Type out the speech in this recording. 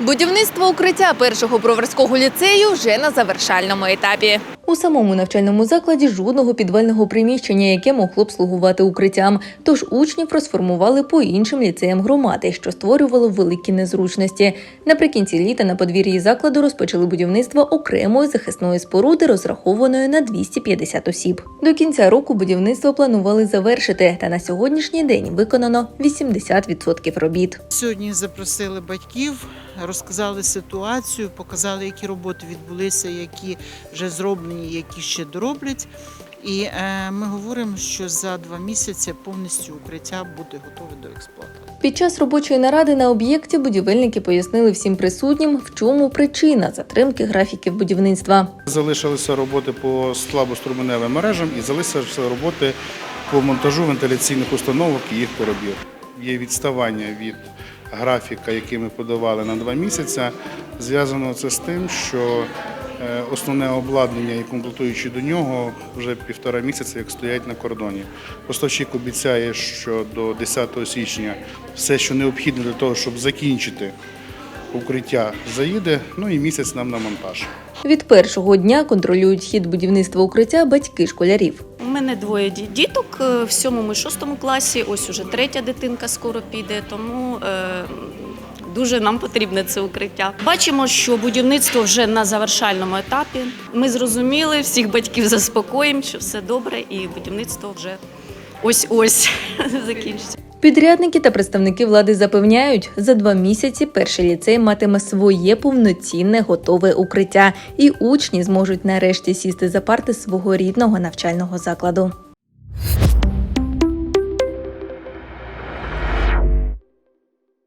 Будівництво укриття першого броварського ліцею вже на завершальному етапі. У самому навчальному закладі жодного підвального приміщення, яке могло б слугувати укриттям. Тож учнів розформували по іншим ліцеям громади, що створювало великі незручності. Наприкінці літа на подвір'ї закладу розпочали будівництво окремої захисної споруди, розрахованої на 250 осіб. До кінця року будівництво планували завершити, та на сьогоднішній день виконано 80% робіт. Сьогодні запросили батьків, розказали ситуацію, показали, які роботи відбулися, які вже зроблені, які ще дороблять. І е, ми говоримо, що за два місяці повністю укриття буде готове до експлуатації. Під час робочої наради на об'єкті будівельники пояснили всім присутнім, в чому причина затримки графіків будівництва. Залишилися роботи по слабоструменевим мережам і залишилися роботи по монтажу вентиляційних установок і їх коробів. Є відставання від графіка, який ми подавали на два місяці. Зв'язано це з тим, що основне обладнання і комплектуючі до нього вже півтора місяця, як стоять на кордоні. Поставщик обіцяє, що до 10 січня все, що необхідно для того, щоб закінчити укриття, заїде. Ну і місяць нам на монтаж. Від першого дня контролюють хід будівництва укриття батьки школярів. У мене двоє ді- діток е, в сьомому і шостому класі. Ось уже третя дитинка скоро піде, тому е, дуже нам потрібне це укриття. Бачимо, що будівництво вже на завершальному етапі. Ми зрозуміли, всіх батьків заспокоїмо, що все добре, і будівництво вже ось ось закінчиться. Підрядники та представники влади запевняють, за два місяці перший ліцей матиме своє повноцінне готове укриття, і учні зможуть нарешті сісти за парти свого рідного навчального закладу.